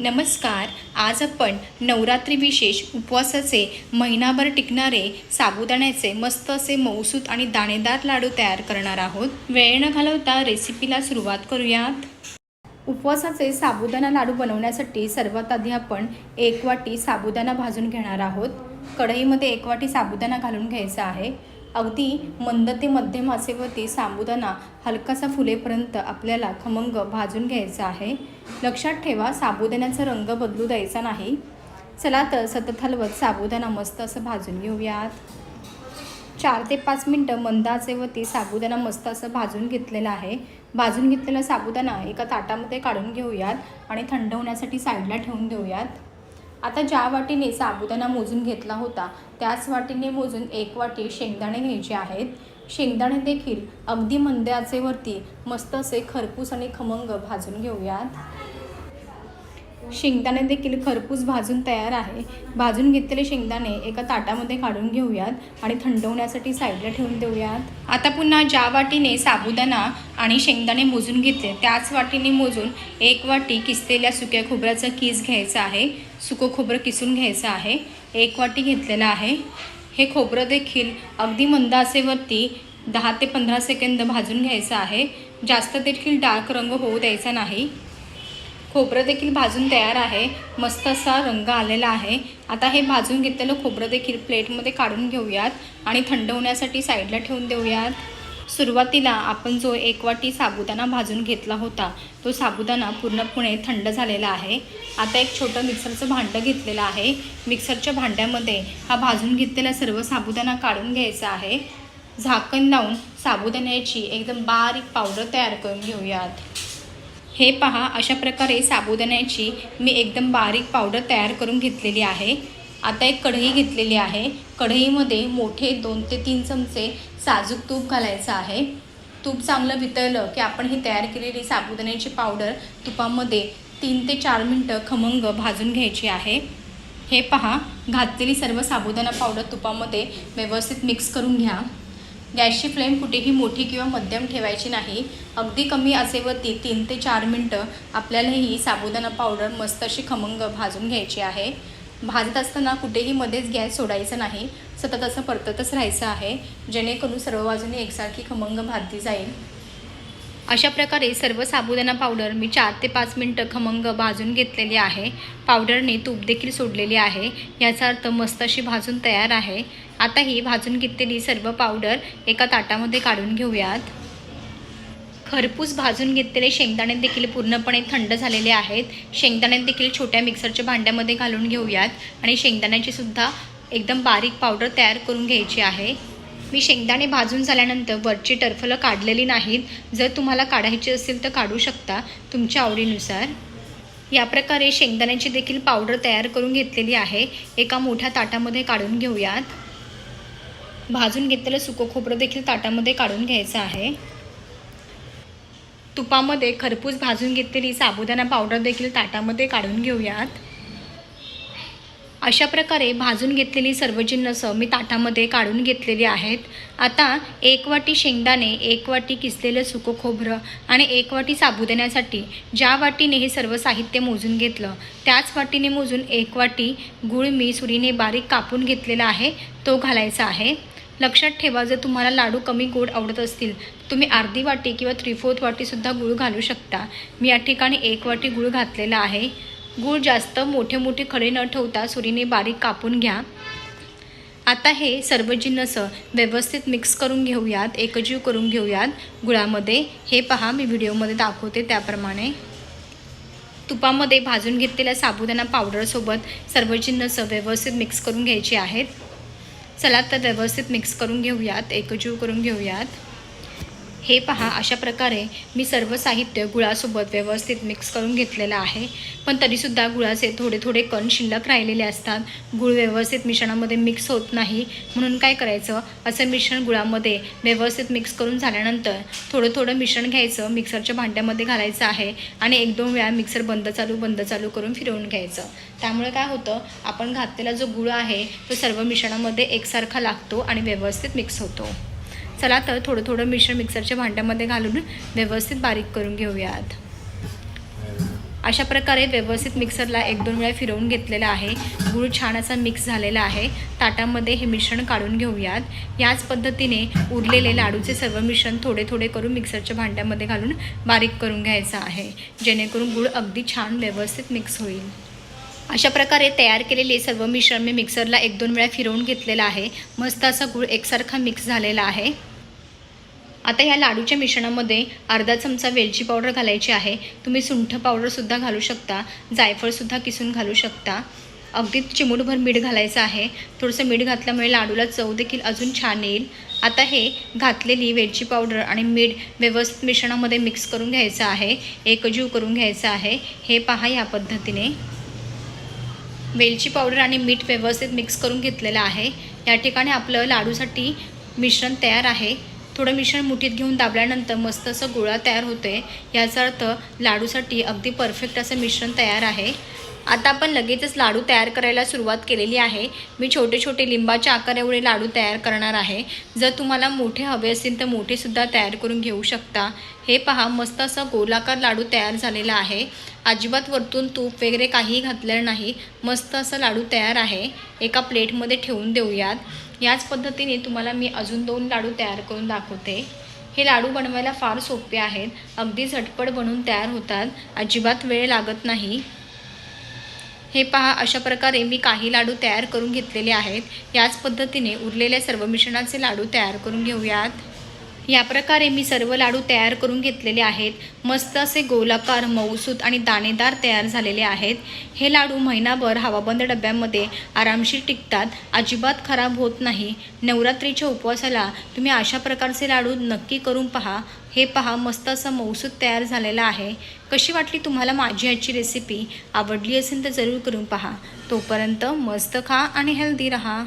नमस्कार आज आपण नवरात्री विशेष उपवासाचे महिनाभर टिकणारे साबुदाण्याचे मस्त असे मऊसूत आणि दाणेदार लाडू तयार करणार आहोत. वेळ न घालवता रेसिपीला सुरुवात करूयात. उपवासाचे साबुदाणा लाडू बनवण्यासाठी सर्वात आधी आपण एक वाटी साबुदाणा भाजून घेणार आहोत. कढईमध्ये एक वाटी साबुदाणा घालून घ्यायचा आहे. अगदी मंद ते मध्यम आचेवरती साबुदाणा हलकासा फुलेपर्यंत आपल्याला खमंग भाजून घ्यायचा आहे. लक्षात ठेवा साबुदाण्याचा रंग बदलू द्यायचा नाही. चला तर सतत हलवत साबुदाणा मस्त असं भाजून घेऊयात. चार ते पाच मिनटं मंद आचेवरती साबुदाणा मस्त असं भाजून घेतलेला आहे. भाजून घेतलेला साबुदाणा एका ताटामध्ये काढून घेऊयात आणि थंड होण्यासाठी साईडला ठेवून देऊयात. आता ज्या वाटीने साबुदाणा मोजून घेतला होता त्याच वाटीने मोजून एक वाटी शेंगदाणे घ्यायचे आहेत. शेंगदाणे देखील अगदी मंद आचेवरती मस्त असे खरपूस आणि खमंग भाजून घेऊयात. शेंगदाणे देखील खरपूस भाजून तयार आहे. भाजून घेतलेले शेंगदाणे एका ताटामध्ये काढून घेऊयात आणि थंड होण्यासाठी साईडला ठेवून देऊयात. आता पुन्हा ज्या वाटीने साबुदाणा आणि शेंगदाणे मोजून घेतले त्याच वाटीने मोजून एक वाटी किसलेल्या सुक्या खोबऱ्याचा किस घ्यायचा आहे. सुकं खोबरं किसून घ्यायचं आहे. एक वाटी घेतलेलं आहे. हे खोबरं देखील अगदी मंद आचेवरती दहा ते पंधरा सेकंद भाजून घ्यायचं आहे. जास्त देखील डार्क रंग होऊ द्यायचा नाही. खोबरं देखील भाजून तयार आहे. मस्त असा रंग आलेला आहे. आता हे भाजून घेतलेलं खोबरं देखील प्लेटमध्ये काढून घेऊयात आणि थंड होण्यासाठी साईडला ठेवून देऊयात. सुरुवातीला आपण जो एक वाटी साबुदाणा भाजून घेतला होता तो साबुदाणा पूर्णपणे थंड झालेला आहे. आता एक छोटं मिक्सरचं भांडं घेतलेलं आहे. मिक्सरच्या भांड्यामध्ये हा भाजून घेतलेला सर्व साबुदाणा काढून घ्यायचा आहे. झाकण लावून साबुदाण्याची एकदम बारीक पावडर तयार करून घेऊयात. हे पहा अशा प्रकारे साबुदाण्याची मी एकदम बारीक पावडर तयार करून घेतलेली आहे. आता एक कढई घेतलेली आहे. कढईमध्ये मोठे दोन ते तीन चमचे साजूक तूप घालायचं आहे. तूप चांगलं वितळलं की आपण ही तयार केलेली साबुदाण्याची पावडर तुपामध्ये तीन ते चार मिनटं खमंग भाजून घ्यायची आहे. हे पहा घातलेली सर्व साबुदाणा पावडर तुपामध्ये व्यवस्थित मिक्स करून घ्या. गॅसची फ्लेम कुठेही मोठी किंवा मध्यम ठेवायची नाही. अगदी कमी असेवरती तीन ते चार मिनटं आपल्याला ही साबुदाणा पावडर मस्त अशी खमंग भाजून घ्यायची आहे. भाजत असताना कुठेही मध्येच गॅस सोडायचा नाही. सतत असं परततच राहायचं आहे जेणेकरून सर्व बाजूने एकसारखी खमंग भाजली जाईल. अशा प्रकारे सर्व साबुदाणा पावडर मी चार ते पाच मिनटं खमंग भाजून घेतलेली आहे. पावडरने तूप देखील सोडलेली आहे. याचा अर्थ मस्त अशी भाजून तयार आहे. आता ही भाजून घेतलेली सर्व पावडर एका ताटामध्ये काढून घेऊयात. खरपूस भाजून घेतलेले शेंगदाणे देखील पूर्णपणे थंड झालेले आहेत. शेंगदाणे देखील छोट्या मिक्सरच्या भांड्यामध्ये घालून घेऊयात आणि शेंगदाण्याची सुद्धा एकदम बारीक पावडर तयार करून घ्यायची आहे. मी शेंगदाणे भाजून झाल्यानंतर वरची टरफलं काढलेली नाहीत. जर तुम्हाला काढायची असेल तर काढू शकता तुमच्या आवडीनुसार. या प्रकारे शेंगदाण्याची देखील पावडर तयार करून घेतलेली आहे. एका मोठ्या ताटामध्ये काढून घेऊयात. भाजून घेतलेलं सुकं खोबरं देखील ताटामध्ये काढून घ्यायचं आहे. तुपामध्ये खरपूस भाजून घेतलेली साबुदाणा पावडर देखील ताटामध्ये काढून घेऊयात. अशा प्रकारे भाजून घेतलेली सर्व जिन्नसं मी ताटामध्ये काढून घेतलेली आहेत. आता एक वाटी शेंगदाणे एक वाटी किसलेलं सुकं खोबरं आणि एक वाटी साबुदाण्यासाठी ज्या वाटीने हे सर्व साहित्य मोजून घेतलं त्याच वाटीने मोजून एक वाटी गूळ मी सुरीने बारीक कापून घेतलेला आहे तो घालायचा आहे. लक्षात ठेवा जर तुम्हाला लाडू कमी गोड आवडत असतील तुम्ही अर्धी वाटी किंवा थ्री फोर्थ वाटीसुद्धा गूळ घालू शकता. मी या ठिकाणी एक वाटी गूळ घातलेला आहे. गूळ जास्त मोठे मोठे खडे न ठेवता सुरीने बारीक कापून घ्या. आता हे सर्व जिन्नस व्यवस्थित मिक्स करून घेऊयात एकजीव करून घेऊयात. गुळामध्ये हे पहा मी व्हिडिओमध्ये दाखवते त्याप्रमाणे. तुपामध्ये भाजून घेतलेल्या साबुदाणा पावडरसोबत सर्व जिन्नस व्यवस्थित मिक्स करून घ्यायचे आहेत. चला तर व्यवस्थित मिक्स करून घेऊयात एकजीव करून घेऊयात. हे पहा अशा प्रकारे मी सर्व साहित्य गुळासोबत व्यवस्थित मिक्स करून घेतलेलं आहे. पण तरीसुद्धा गुळाचे थोडे थोडे कण शिल्लक राहिलेले असतात. गुळ व्यवस्थित मिश्रणामध्ये मिक्स होत नाही. म्हणून काय करायचं? असं मिश्रण गुळामध्ये व्यवस्थित मिक्स करून झाल्यानंतर थोडं थोडं मिश्रण घ्यायचं. मिक्सरच्या भांड्यामध्ये घालायचं आहे आणि एक दोन वेळा मिक्सर बंद चालू बंद चालू करून फिरवून घ्यायचं. त्यामुळे काय होतं? आपण घातलेला जो गुळ आहे तो सर्व मिश्रणामध्ये एकसारखा लागतो आणि व्यवस्थित मिक्स होतो. चला तर थोडं थोडं मिश्रण मिक्सरच्या भांड्यामध्ये घालून व्यवस्थित बारीक करून घेऊयात. अशा प्रकारे व्यवस्थित मिक्सरला एक दोन वेळा फिरवून घेतलेला आहे. गूळ छान असा मिक्स झालेला आहे. ताटामध्ये हे मिश्रण काढून घेऊयात. याच पद्धतीने उरलेले लाडूचे सर्व मिश्रण थोडे थोडे करून मिक्सरच्या भांड्यामध्ये घालून बारीक करून घ्यायचं आहे. जेणेकरून गूळ अगदी छान व्यवस्थित मिक्स होईल. अशा प्रकारे तयार केलेले सर्व मिश्रण मी मिक्सरला एक दोन वेळा फिरवून घेतलेलं आहे. मस्त असा गूळ एकसारखा मिक्स झालेला आहे. आता ह्या लाडूच्या मिश्रणामध्ये अर्धा चमचा वेलची पावडर घालायची आहे. तुम्ही सुंठ पावडरसुद्धा घालू शकता. जायफळसुद्धा किसून घालू शकता. अगदी चिमूटभर मीठ घालायचं आहे. थोडंसं मीठ घातल्यामुळे लाडूला चव देखील अजून छान येईल. आता हे घातलेली वेलची पावडर आणि मीठ व्यवस्थित मिश्रणामध्ये मिक्स करून घ्यायचं आहे. एकजीव करून घ्यायचं आहे. हे पहा या पद्धतीने. वेलची पावडर आणि मीठ व्यवस्थित मिक्स करून घेतलेलं आहे. या ठिकाणी आपलं लाडूसाठी मिश्रण तयार आहे. थोडं मिश्रण मुठीत घेऊन दाबल्यानंतर मस्त असं गोळा तयार होते याचा अर्थ लाडूसाठी अगदी परफेक्ट असं मिश्रण तयार आहे. आता आपण लगेचच लाडू तयार करायला सुरुवात केलेली आहे. मी छोटे छोटे लिंबाच्या आकार एवढे लाडू तयार करणार आहे. जर तुम्हाला मोठे हवे असतील तर मोठेसुद्धा तयार करून घेऊ शकता. हे पहा मस्त असं गोलाकार लाडू तयार झालेला आहे. अजिबात वरतून तूप वगैरे काहीही घातलेलं नाही. मस्त असं लाडू तयार आहे. एका प्लेटमध्ये ठेवून देऊयात. याच पद्धतीने तुम्हाला मी अजून दोन लाडू तयार करून दाखवते. हे लाडू बनवायला फार सोपे आहेत. अगदी झटपट बनवून तयार होतात. अजिबात वेळ लागत नाही. हे पहा अशा प्रकारे मी काही लाडू तयार करून घेतलेले आहेत. याच पद्धतीने उरलेल्या सर्व मिश्रणाचे लाडू तयार करून घेऊयात. या प्रकारे मी सर्व लाडू तयार करून घेतलेले आहेत. मस्त असे गोलाकार मऊसूत आणि दाणेदार तयार झालेले आहेत. हे लाडू महिनाभर हवाबंद डब्यामध्ये आरामशीर टिकतात. अजिबात खराब होत नाही. नवरात्रीच्या उपवासाला तुम्ही अशा प्रकारचे लाडू नक्की करून पहा. हे पहा मस्त असं मऊसूत तयार झालेलं आहे. कशी वाटली तुम्हाला माझी आजची रेसिपी आवडली असेल तर जरूर करून पहा. तोपर्यंत मस्त खा आणि हेल्दी रहा.